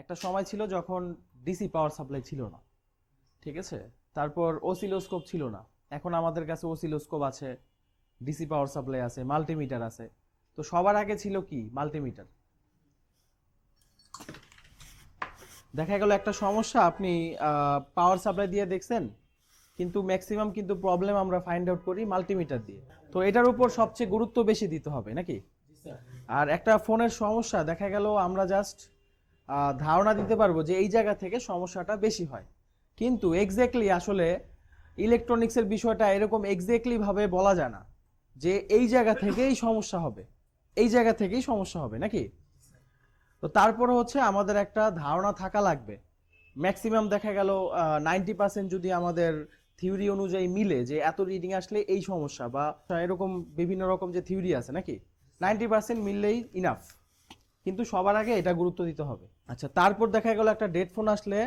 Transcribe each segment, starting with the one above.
একটা সময় ছিল যখন ডিসি পাওয়ার সাপ্লাই ছিল না ঠিক আছে? তারপর ওসিলোস্কোপ ছিল না। এখন আমাদের কাছে ওসিলোস্কোপ আছে ডিসি পাওয়ার সাপ্লাই আছে মাল্টিমিটার আছে। তো সবার আগে ছিল কি? মাল্টিমিটার দেখা গেল একটা সমস্যা আপনি পাওয়ার সাপ্লাই দিয়ে দেখছেন কিন্তু ম্যাক্সিমাম কিন্তু প্রবলেম আমরা ফাইন্ড আউট করি মাল্টিমিটার দিয়ে। তো এটার উপর সবচেয়ে গুরুত্ব বেশি দিতে হবে নাকি? আর একটা ফোনের সমস্যা দেখা গেল আমরা জাস্ট ধারণা দিতে পারব যে এই জায়গা থেকে সমস্যাটা বেশি হয়। কিন্তু এক্স্যাক্টলি আসলে ইলেকট্রনিক্সের বিষয়টা এরকম এক্স্যাক্টলি ভাবে বলা যায় না যে এই জায়গা থেকেই সমস্যা হবে। এই জায়গা থেকেই সমস্যা হবে নাকি? তো তারপরে হচ্ছে আমাদের একটা ধারণা থাকা লাগবে। ম্যাক্সিমাম দেখা গেল নাইনটি পার্সেন্ট যদি আমাদের থিওরি অনুযায়ী মিলে যে এত রিডিং আসলে এই সমস্যা বা এরকম বিভিন্ন রকম যে থিওরি আছে নাকি? নাইনটি পার্সেন্ট মিললেই ইনাফ কিন্তু সবার আগে এটা গুরুত্ব দিতে হবে। আচ্ছা তারপর দেখা গেল একটা ডেড ফোন আসলে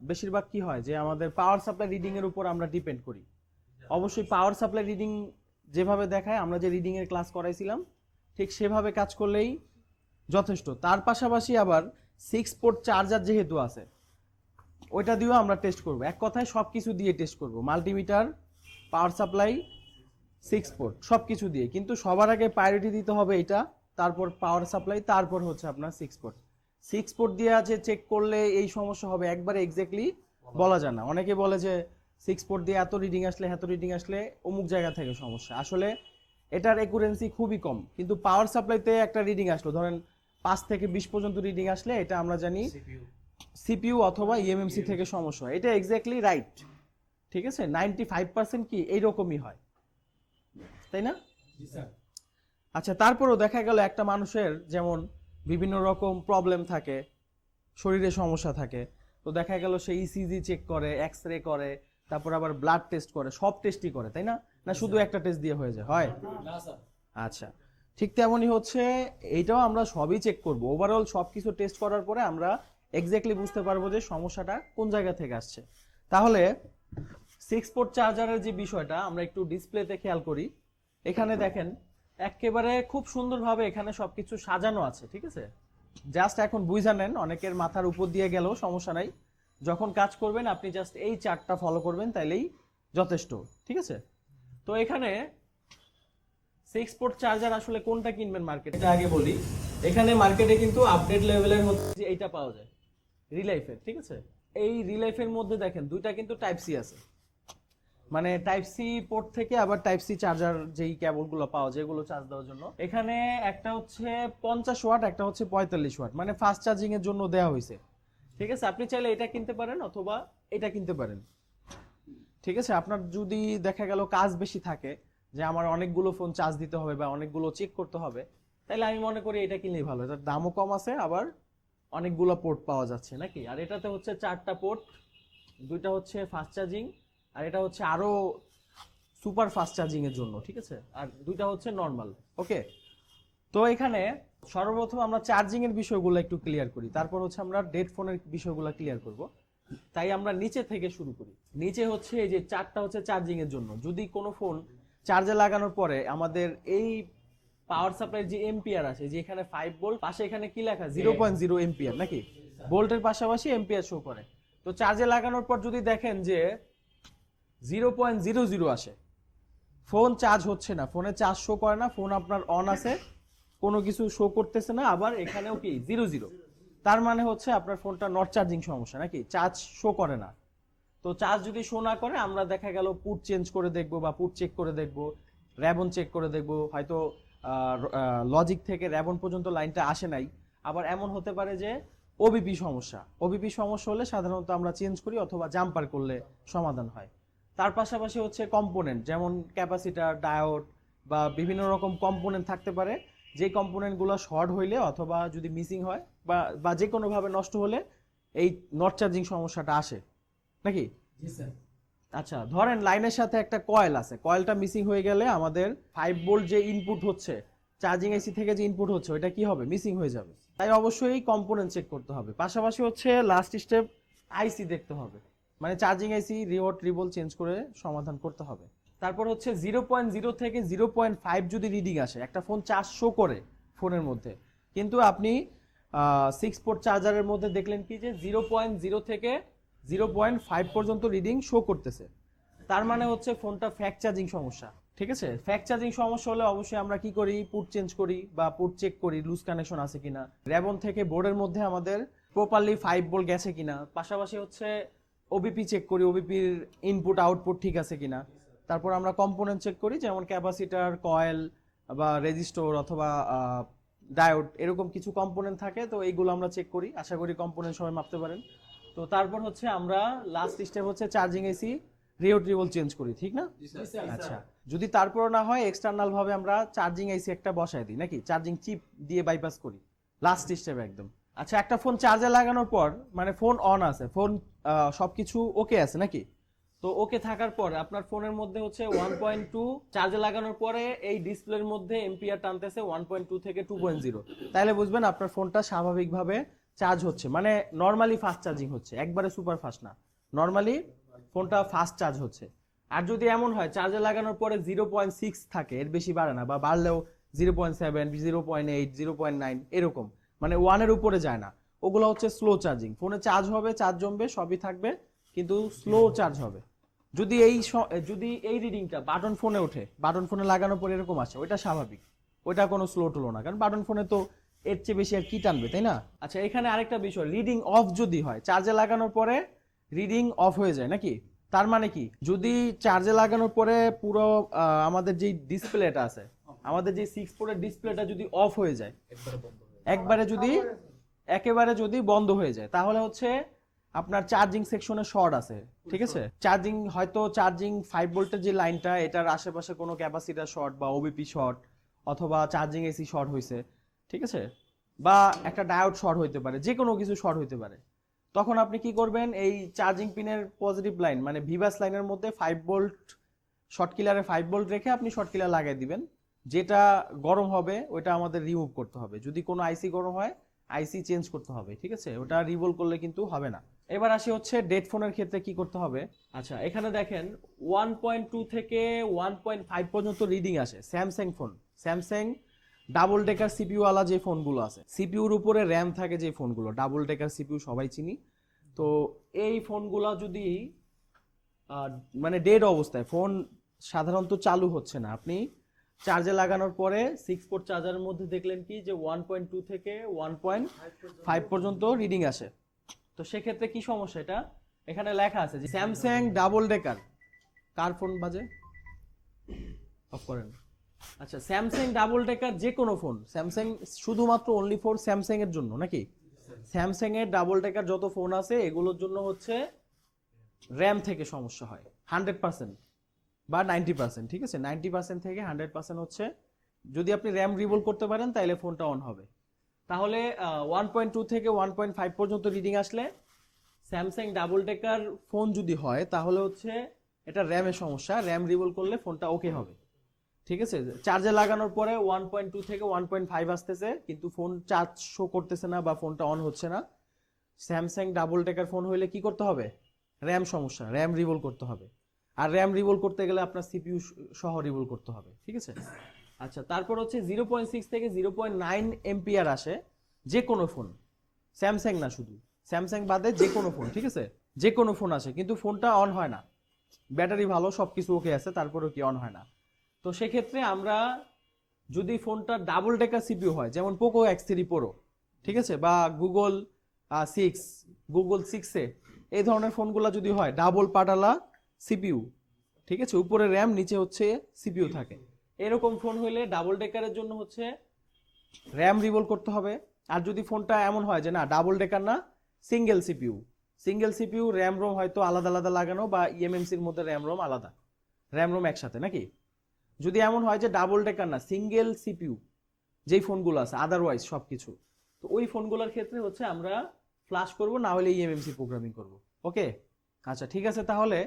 বেশিরভাগ কি হয় যে আমাদের পাওয়ার সাপ্লাই রিডিং এর উপর আমরা ডিপেন্ড করি। অবশ্যই পাওয়ার সাপ্লাই রিডিং যেভাবে দেখায়, আমরা যে রিডিং এর ক্লাস করাইছিলাম, ঠিক সেভাবে কাজ করলেই যথেষ্ট। তার পাশাপাশি আবার সিক্স পোর্ট চার্জার যেহেতু আছে, ওইটা দিয়েও আমরা টেস্ট করব। এক কথায় সব কিছু দিয়ে টেস্ট করব। Multimeter power supply six port সব কিছু দিয়ে। কিন্তু সবার আগে প্রায়োরিটি দিতে হবে এটা, তারপর পাওয়ার সাপ্লাই তারপর হচ্ছে আপনার সিক্স পোর্ট সিক্স পোর্ট দিয়ে আছে চেক করলে এই সমস্যা হবে। একবারে এক্স্যাক্টলি বলা যায় না। অনেকে বলে যে সিক্স পোর্ট দিয়ে এত রিডিং আসলে এত রিডিং আসলে অমুক জায়গা থেকে সমস্যা। আসলে এটার একুরেন্সি খুবই কম। কিন্তু পাওয়ার সাপ্লাইতে একটা রিডিং আসলো। ধরেন পাঁচ থেকে বিশ পর্যন্ত রিডিং আসলে এটা আমরা জানি সিপিইউ অথবা E ইএমএমসি থেকে সমস্যা হয়। এটা এক্স্যাক্টলি রাইট ঠিক আছে? নাইনটি ফাইভ পার্সেন্ট কি এইরকমই হয়। তাই না? আচ্ছা তারপরেও দেখা গেল একটা মানুষের যেমন বিভিন্ন রকম প্রবলেম থাকে শরীরে সমস্যা থাকে। তো দেখা গেল সে ইসিজি চেক করে এক্স রে করে তারপর আবার ব্লাড টেস্ট করে সব টেস্টই করে তাই না? না শুধু একটা টেস্ট দিয়ে হয়ে যায় হয়? আচ্ছা ঠিক তেমনই হচ্ছে এইটাও আমরা সবই চেক করব। ওভারঅল সব কিছু টেস্ট করার পরে আমরা এক্স্যাক্টলি বুঝতে পারব যে সমস্যাটা কোন জায়গা থেকে আসছে। তাহলে সিক্স পোর্ট চার্জারের যে বিষয়টা আমরা একটু ডিসপ্লেতে খেয়াল করি। এখানে দেখেন একেবারে খুব সুন্দরভাবে এখানে সবকিছু সাজানো আছে, ঠিক আছে? জাস্ট এখন বুঝা নেন, অনেকের মাথার উপর দিয়ে গেলেও সমস্যা নাই। যখন কাজ করবেন, আপনি জাস্ট এই চার্টটা ফলো করবেন, তাইলেই যথেষ্ট, ঠিক আছে? তো এখানে সিক্স পোর্ট চার্জার আসলে কোনটা কিনবেন মার্কেটে এটা আগে বলি। এখানে মার্কেটে কিন্তু আপডেট লেভেলের হচ্ছে যে এইটা পাওয়া যায় রিলাইফের ঠিক আছে? এই রিলাইফের মধ্যে দেখেন, দুইটা কিন্তু টাইপ সি আছে। মানে টাইপ সি পোর্ট থেকে আবার টাইপ সি চার্জার যেই কেবলগুলো পাওয়া যায়, এগুলো চার্জ দেওয়ার জন্য। এখানে একটা হচ্ছে পঞ্চাশ ওয়াট একটা হচ্ছে পঁয়তাল্লিশ ওয়াট মানে ফাস্ট চার্জিং এর জন্য দেওয়া হয়েছে ঠিক আছে? আপনি চাইলে এটা কিনতে পারেন অথবা এটা কিনতে পারেন। ঠিক আছে? আপনার যদি দেখা গেল কাজ বেশি থাকে, যে আমার অনেকগুলো ফোন চার্জ দিতে হবে বা অনেকগুলো চেক করতে হবে তাহলে আমি মনে করি এটা কিনলেই ভালো। এটার দামও কম আছে, আবার অনেকগুলো পোর্ট পাওয়া যাচ্ছে নাকি? আর এটাতে হচ্ছে চারটা পোর্ট দুইটা হচ্ছে ফাস্ট চার্জিং আর এটা হচ্ছে আরও সুপার ফাস্ট চার্জিং এর জন্য ঠিক আছে? আর দুইটা হচ্ছে নর্মাল ওকে তো এখানে সর্বপ্রথম আমরা চার্জিং এর বিষয়গুলো একটু ক্লিয়ার করি। তারপর হচ্ছে আমরা ডেড ফোনের বিষয়গুলো ক্লিয়ার করব। তাই আমরা নিচে থেকে শুরু করি। নিচে হচ্ছে এই যে চারটা হচ্ছে চার্জিং এর জন্য। যদি কোনো ফোন চার্জে লাগানোর পরে আমাদের এই পাওয়ার সাপ্লাই যে এম্পিয়ার আছে যে এখানে ফাইভ ভোল্ট পাশে এখানে কি লেখা? জিরো পয়েন্ট জিরো এম্পিয়ার নাকি? ভোল্টের পাশাপাশি এম্পিয়ার শো করে। তো চার্জে লাগানোর পর যদি দেখেন যে জিরো পয়েন্ট জিরো জিরো আসে। ফোন চার্জ হচ্ছে না। ফোনে চার্জ শো করে না, ফোন আপনার অন আছে, কোনো কিছু শো করতেছে না, আবার এখানেও কি? Zero zero. তার মানে হচ্ছে আপনার ফোনটা নট চার্জিং সমস্যা, নাকি? চার্জ শো করে না। তো চার্জ যদি শো না করে, আমরা দেখা গেল পুট চেঞ্জ করে দেখব বা পুট চেক করে দেখব, র্যাবন চেক করে দেখব, হয়তো লজিক থেকে র্যাবন পর্যন্ত লাইনটা আসে নাই। আবার এমন হতে পারে যে ওবিপি সমস্যা। ওবিপি সমস্যা হলে সাধারণত আমরা চেঞ্জ করি অথবা জাম্পার করলে সমাধান হয়। তার পাশাপাশি হচ্ছে কম্পোনেন্ট যেমন ক্যাপাসিটার ডায়োড বা বিভিন্ন রকম কম্পোনেন্ট থাকতে পারে। যে কম্পোনেন্টগুলো শর্ট হইলে অথবা যদি মিসিং হয় বা বা যে কোনোভাবে নষ্ট হলে এই নট চার্জিং সমস্যাটা আসে। নাকি? আচ্ছা ধরেন লাইনের সাথে একটা কয়েল আছে। কয়েলটা মিসিং হয়ে গেলে আমাদের ফাইভ বোল্ট যে ইনপুট হচ্ছে চার্জিং এসি থেকে যে ইনপুট হচ্ছে ওইটা কি হবে? মিসিং হয়ে যাবে। তাই অবশ্যই কম্পোনেন্ট চেক করতে হবে। পাশাপাশি হচ্ছে লাস্ট স্টেপ আইসি দেখতে হবে। মানে চার্জিং আইসি রিওট রিবল চেঞ্জ করে সমাধান করতে হবে। তারপর হচ্ছে জিরো পয়েন্ট জিরো থেকে জিরো পয়েন্ট ফাইভ যদি রিডিং আসে, একটা ফোন চার্জ শো করে ফোনের মধ্যে। কিন্তু আপনি সিক্স পোর্ট চার্জারের মধ্যে দেখলেন কি যে জিরো পয়েন্ট জিরো থেকে জিরো পয়েন্ট ফাইভ পর্যন্ত রিডিং শো করতেছে। তার মানে হচ্ছে ফোনটা ফ্যাক চার্জিং সমস্যা, ঠিক আছে? ফ্যাক চার্জিং সমস্যা হলে অবশ্যই আমরা কি করি? পুট চেঞ্জ করি বা পুট চেক করি লুজ কানেকশন আছে কিনা। র্যাবন থেকে বোর্ডের মধ্যে আমাদের প্রপারলি ফাইভ বোল গেছে কিনা। পাশাপাশি হচ্ছে ওবিপি চেক করি ওবিপির ইনপুট আউটপুট ঠিক আছে কিনা। তারপর আমরা কম্পোনেন্ট চেক করি যেমন ক্যাপাসিটার কয়েল বা রেজিস্টোর অথবা ডায়োড এরকম কিছু কম্পোনেন্ট থাকে তো এইগুলো আমরা চেক করি। আশা করি কম্পোনেন্ট সবাই মাপতে পারেন। তো তারপর হচ্ছে আমরা লাস্ট স্টেপ হচ্ছে চার্জিং এসি রিও ট্রিবল চেঞ্জ করি ঠিক না? আচ্ছা। যদি তারপরও না হয় এক্সটার্নাল ভাবে আমরা চার্জিং এসি একটা বসাই দিই নাকি? চার্জিং চিপ দিয়ে বাইপাস করি। লাস্ট স্টেপ একদম। আচ্ছা একটা ফোন চার্জে লাগানোর পর মানে ফোন অন আছে ফোন সবকিছু ওকে আছে নাকি? তো ওকে থাকার পর, আপনার ফোনের মধ্যে হচ্ছে ওয়ান পয়েন্ট টু চার্জে লাগানোর পরে এই ডিসপ্লের মধ্যে এম্পিয়ার টানতেছে ওয়ান পয়েন্ট টু থেকে টু পয়েন্ট জিরো তাহলে বুঝবেন আপনার ফোনটা স্বাভাবিকভাবে চার্জ হচ্ছে মানে নর্মালি ফাস্ট চার্জিং হচ্ছে, একবারে সুপার ফাস্ট না। নর্মালি ফোনটা ফাস্ট চার্জ হচ্ছে। আর যদি এমন হয় চার্জে লাগানোর পরে জিরো পয়েন্ট সিক্স থাকে, এর বেশি বাড়ে না, বা বাড়লেও zero point seven zero point eight zero point nine এরকম। মানে ওয়ানের উপরে যায় না। ওগুলো হচ্ছে স্লো চার্জিং ফোনে চার্জ হবে চার্জ জমবে, সবই থাকবে, কিন্তু স্লো চার্জ হবে। যদি এই যদি এই রিডিংটা বাটন ফোনে ওঠে বাটন ফোনে লাগানোর পরে এরকম আসে, ওইটা স্বাভাবিক। ওইটা কোনো স্লো টুলো না, কারণ বাটন ফোনে তো এর চেয়ে বেশি আর কি টানবে, তাই না? আচ্ছা এখানে আরেকটা বিষয় রিডিং অফ যদি হয় চার্জে লাগানোর পরে রিডিং অফ হয়ে যায় নাকি? তার মানে কি? যদি চার্জে লাগানোর পরে পুরো আমাদের যে ডিসপ্লেটা আছে, আমাদের যে সিক্স ফোরের ডিসপ্লেটা যদি অফ হয়ে যায় একবারে যদি একেবারে যদি বন্ধ হয়ে যায় তাহলে হচ্ছে আপনার চার্জিং সেকশনে শর্ট আছে ঠিক আছে? চার্জিং হয়তো চার্জিং ফাইভ ভোল্টের যে লাইনটা এটার আশেপাশে কোনো ক্যাপাসিটার শর্ট বা ওবিপি শর্ট অথবা চার্জিং এসি শর্ট হয়েছে ঠিক আছে? বা একটা ডায়োড শর্ট হইতে পারে যে কোনো কিছু শর্ট হইতে পারে। তখন আপনি কি করবেন এই চার্জিং পিনের পজিটিভ লাইন মানে ভিভাস লাইনের মধ্যে ফাইভ ভোল্ট শর্ট কিলারে ফাইভ ভোল্ট রেখে আপনি শর্ট কিলার লাগাই দিবেন। যেটা গরম হবে ওটা আমাদের রিমুভ করতে হবে। যদি কোনো আইসি গরম হয় আইসি চেঞ্জ করতে হবে, ঠিক আছে? ওটা রিভোল করলে কিন্তু হবে না। এবার আসি হচ্ছে ডেড ফোনের ক্ষেত্রে কি করতে হবে? আচ্ছা এখানে দেখেন ওয়ান পয়েন্ট টু থেকে ওয়ান পয়েন্ট ফাইভ পর্যন্ত রিডিং আসে Samsung phone Samsung double decker CPU ওয়ালা যে ফোনগুলো আছে সিপিউর উপরে র্যাম থাকে যে ফোনগুলো ডাবল ডেকার সিপিউ সবাই চিনি। তো এই ফোনগুলো যদি মানে ডেড অবস্থায় ফোন সাধারণত চালু হচ্ছে না, আপনি চার্জে লাগানোর পরে সিক্স পোর্ট চার্জারের মধ্যে দেখলেন কি যে ওয়ান পয়েন্ট টু থেকে ওয়ান পয়েন্ট ফাইভ পর্যন্ত রিডিং আসে। তো সেক্ষেত্রে কি সমস্যা এটা? এখানে লেখা আছে যে স্যামসাং ডাবল ডেকার কার ফোন বাজে? অফ করেন। আচ্ছা স্যামসাং ডাবল ডেকার যে কোনো ফোন স্যামসাং শুধুমাত্র অনলি ফর স্যামসাং এর জন্য, নাকি? স্যামসাং এর ডাবল ডেকার যত ফোন আছে, এগুলোর জন্য হচ্ছে র্যাম থেকে সমস্যা হয় হান্ড্রেড পার্সেন্ট বা নাইনটি পার্সেন্ট ঠিক আছে? নাইনটি পার্সেন্ট থেকে হান্ড্রেড পার্সেন্ট হচ্ছে যদি আপনি র্যাম রিভোল করতে পারেন তাহলে ফোনটা অন হবে। তাহলে ওয়ান পয়েন্ট টু থেকে ওয়ান পয়েন্ট ফাইভ পর্যন্ত রিডিং আসলে স্যামসাং ডাবল টেকার ফোন যদি হয়, তাহলে হচ্ছে এটা র্যামের সমস্যা। র্যাম রিভোল করলে ফোনটা ওকে হবে। ঠিক আছে? চার্জে লাগানোর পরে ওয়ান পয়েন্ট টু থেকে ওয়ান পয়েন্ট ফাইভ আসতেছে, কিন্তু ফোন চার্জ শো করতেছে না বা ফোনটা অন হচ্ছে না। স্যামসাং ডাবল টেকার ফোন হইলে কি করতে হবে? র্যাম সমস্যা র্যাম রিভোল করতে হবে। আর র্যাম রিভোল করতে গেলে আপনার সিপিইউ সহ রিভোল করতে হবে, ঠিক আছে? আচ্ছা তারপর হচ্ছে জিরো পয়েন্ট সিক্স থেকে জিরো পয়েন্ট নাইন এমপিআর আসে যে কোনো ফোন স্যামসাং না শুধু স্যামসাং বাদে যে কোনো ফোন ঠিক আছে? যে কোনো ফোন আসে, কিন্তু ফোনটা অন হয় না। ব্যাটারি ভালো সব কিছু ওকে আছে, তারপরেও কি অন হয় না। তো সেক্ষেত্রে আমরা যদি ফোনটা ডাবল ডেকার সিপিইউ হয়, যেমন পোকো এক্স থ্রি প্রো ঠিক আছে? বা গুগল সিক্স গুগল সিক্সে এই ধরনের ফোনগুলো যদি হয় ডাবল পাটালা সিপিইউ, ঠিক আছে? উপরে র্যাম, নিচে হচ্ছে সিপিইউ থাকে। এরকম ফোন হইলে ডাবল ডেকারের জন্য হচ্ছে র্যাম রিভোল করতে হবে। আর যদি ফোনটা এমন হয় যে না ডাবল ডেকার না single CPU single CPU RAM ROM হয়তো আলাদা আলাদা লাগানো বা E ইএমএমসির মধ্যে র্যাম রোম আলাদা। র্যাম রোম একসাথে নাকি? যদি এমন হয় যে ডাবল ডেকার না সিঙ্গেল সিপিইউ যেই ফোনগুলো আছে আদারওয়াইজ সব কিছু তো ওই ফোনগুলোর ক্ষেত্রে হচ্ছে আমরা ফ্লাশ করব, না হলে E ইএমএমসি প্রোগ্রামিং করব। ওকে আচ্ছা ঠিক আছে তাহলে।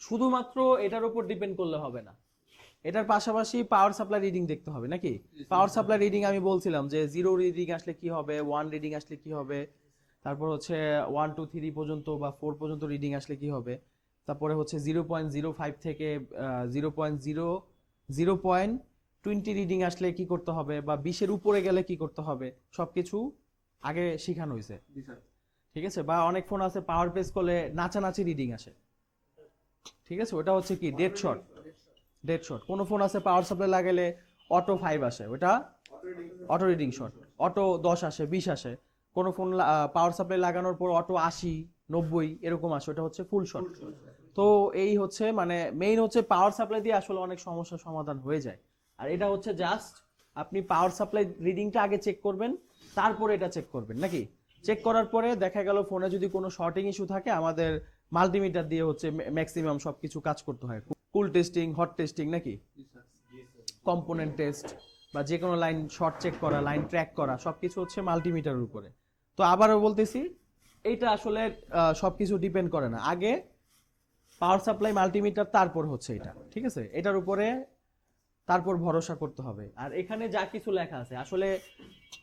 শুধুমাত্র এটার উপর ডিপেন্ড করলে হবে না। এটার পাশাপাশি পাওয়ার সাপ্লাই রিডিং দেখতে হবে নাকি? পাওয়ার সাপ্লাই রিডিং আমি বলছিলাম যে জিরো রিডিং আসলে কি হবে ওয়ান রিডিং আসলে কি হবে তারপর হচ্ছে ওয়ান টু থ্রি পর্যন্ত বা ফোর পর্যন্ত রিডিং আসলে কি হবে তারপরে হচ্ছে জিরো পয়েন্ট জিরো ফাইভ থেকে zero point zero zero point twenty reading আসলে কি করতে হবে বা বিশের উপরে গেলে কি করতে হবে সব কিছু আগে শেখানো হয়েছে। ঠিক আছে? বা অনেক ফোন আছে পাওয়ার প্রেস করলে নাচানাচি রিডিং আসে। ঠিক আছে? ওটা হচ্ছে কি? ডেড শট ডেড শট কোনো ফোন আছে পাওয়ার সাপ্লাই লাগালে অটো ফাইভ আসে। ওটা অটো রিডিং শট অটো দশ আসে, বিশ আসে। কোনো ফোন পাওয়ার সাপ্লাই লাগানোর পর অটো আশি, নব্বই এরকম আসে। ওটা হচ্ছে ফুল শট তো এই হচ্ছে মানে মেইন হচ্ছে পাওয়ার সাপ্লাই দিয়ে আসলে অনেক সমস্যার সমাধান হয়ে যায়। আর এটা হচ্ছে জাস্ট আপনি পাওয়ার সাপ্লাই রিডিংটা আগে চেক করবেন, তারপরে এটা চেক করবেন, নাকি? চেক করার পরে দেখা গেল ফোনে যদি কোনো শর্টিং ইস্যু থাকে, আমাদের মাল্টিমিটার দিয়ে হচ্ছে ম্যাক্সিমাম সবকিছু কাজ করতে হয়। কুল টেস্টিং হট টেস্টিং নাকি? কম্পোনেন্ট টেস্ট বা যে কোনো লাইন শর্ট চেক করা লাইন ট্র্যাক করা, সবকিছু হচ্ছে মাল্টিমিটারের উপরে। তো আবারও বলতেছি, এইটা আসলে সব কিছু ডিপেন্ড করে না। আগে পাওয়ার সাপ্লাই মাল্টিমিটার তারপর হচ্ছে এটা, ঠিক আছে? এটার উপরে তারপর ভরসা করতে হবে। আর এখানে যা কিছু লেখা আছে, আসলে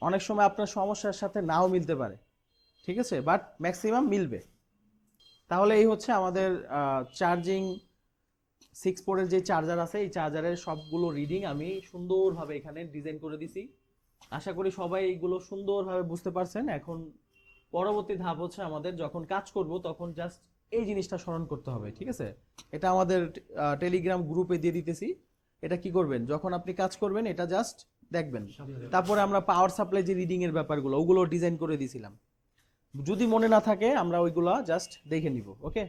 অনেক সময় আপনার সমস্যার সাথে নাও মিলতে পারে, ঠিক আছে? বাট ম্যাক্সিমাম মিলবে। তাহলে এই হচ্ছে আমাদের চার্জিং সিক্স পোর্টের যে চার্জার আছে এই চার্জারের সবগুলো রিডিং আমি সুন্দরভাবে এখানে ডিজাইন করে দিছি। আশা করি সবাই এইগুলো সুন্দরভাবে বুঝতে পারছেন। এখন পরবর্তী ধাপ হচ্ছে আমাদের যখন কাজ করব তখন জাস্ট এই জিনিসটা স্মরণ করতে হবে ঠিক আছে? এটা আমাদের টেলিগ্রাম গ্রুপে দিয়ে দিতেছি। এটা কি করবেন? যখন আপনি কাজ করবেন এটা জাস্ট দেখবেন। তারপরে আমরা পাওয়ার সাপ্লাই যে রিডিং এর ব্যাপারগুলো ওগুলো ডিজাইন করে দিয়েছিলাম যদি মনে না থাকে আমরা ওইগুলা জাস্ট দেখে নিব ওকে